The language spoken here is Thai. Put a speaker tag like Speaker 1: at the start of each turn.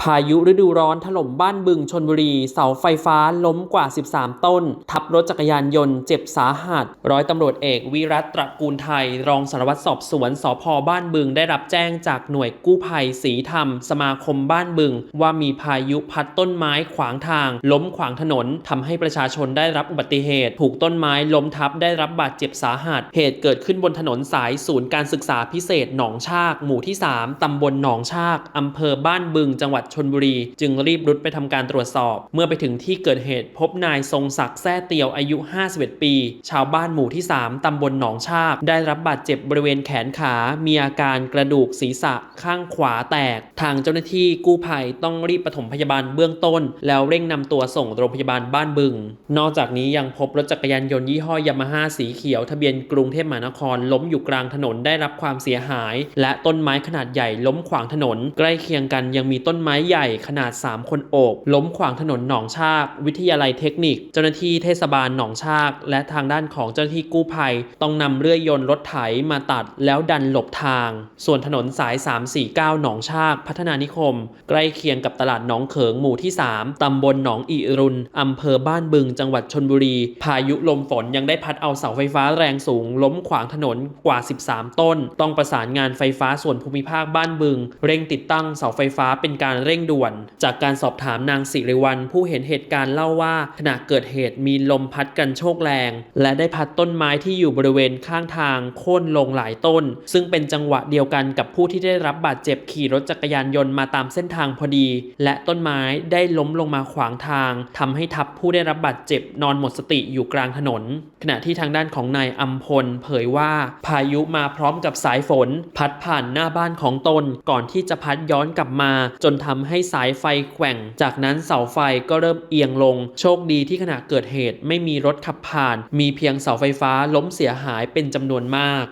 Speaker 1: พายุฤดูร้อนถล่มบ้านบึงชนบุรี เสาไฟฟ้าล้มกว่า 13 ต้น ทับรถจักรยานยนต์เจ็บสาหัส ร้อยตำรวจเอกวิรัตตระกูลไทย รองสารวัตรสอบสวนสพบ้านบึงได้รับแจ้งจากหน่วยกู้ภัยศรีธรรม สมาคมบ้านบึง ว่ามีพายุพัดต้นไม้ขวางทาง ล้มขวางถนนทำให้ประชาชนได้รับอุบัติเหตุ ถูกต้นไม้ล้มทับได้รับบาดเจ็บสาหัส เหตุเกิดขึ้นบนถนนสายศูนย์การศึกษาพิเศษหนองชาก หมู่ที่ 3ตำบลหนองชากอำเภอบ้านบึงจังหวัดชนบุรี จึงรีบรุดไปทำการตรวจสอบ เมื่อไปถึงที่เกิดเหตุพบนายทรงศักดิ์แซ่เตียวอายุ 51 ปี ชาวบ้านหมู่ที่ 3ตำบลหนองชากได้รับบาดเจ็บบริเวณแขนขา มีอาการกระดูกศีรษะข้างขวาแตก ทางเจ้าหน้าที่กู้ภัยต้องรีบปฐมพยาบาลเบื้องต้น แล้วเร่งนำตัวส่งโรงพยาบาลบ้านบึง นอกจากนี้ยังพบรถจักรยานยนต์ยี่ห้อยามาฮ่าสีเขียวทะเบียนกรุงเทพมหานครล้มอยู่กลางถนนได้รับความเสียหาย และต้นไม้ขนาดใหญ่ล้มขวางถนน ใกล้เคียงกันยังมีต้นไม้ม้ใหญ่ขนาด 3 คนโอบ ล้มขวางถนนหนองชาก วิทยาลัยเทคนิค เจ้าหน้าที่เทศบาลหนองชาก และทางด้านของเจ้าหน้าที่กู้ภัย ต้องนำเลื่อยยนต์รถไถมาตัดแล้วดันหลบทาง ส่วนถนนสาย 349 หนองชาก พัฒนานิคม ใกล้เคียงกับตลาดหนองเขิงหมู่ที่ 3 ตำบลหนองอีรุนอำเภอบ้านบึงจังหวัดชนบุรี พายุลมฝนยังได้พัดเอาเสาไฟฟ้าแรงสูง ล้มขวางถนนกว่า 13 ต้น ต้องประสานงานไฟฟ้าส่วนภูมิภาคบ้านบึง เร่งติดตั้งเสาไฟฟ้าเป็นการเร่งด่วน จากการสอบถามนางสิริวัลผู้เห็นเหตุการณ์เล่าว่าขณะเกิดเหตุมีลมพัดกันโชกแรง และได้พัดต้นไม้ที่อยู่บริเวณข้างทางโค่นลงหลายต้น ซึ่งเป็นจังหวะเดียวกันกับผู้ที่ได้รับบาดเจ็บขี่รถจักรยานยนต์มาตามเส้นทางพอดี และต้นไม้ได้ล้มลงมาขวางทางทำให้ทับผู้ได้รับบาดเจ็บนอนหมดสติอยู่กลางถนน ขณะที่ทางด้านของนายอัมพลเผยว่าพายุมาพร้อมกับสายฝน พัดผ่านหน้าบ้านของตนก่อนที่จะพัดย้อนกลับมาจนทำำให้สายไฟแกว่ง จากนั้นเสาไฟก็เริ่มเอียงลง โชคดีที่ขณะเกิดเหตุไม่มีรถขับผ่าน มีเพียงเสาไฟฟ้าล้มเสียหายเป็นจำนวนมาก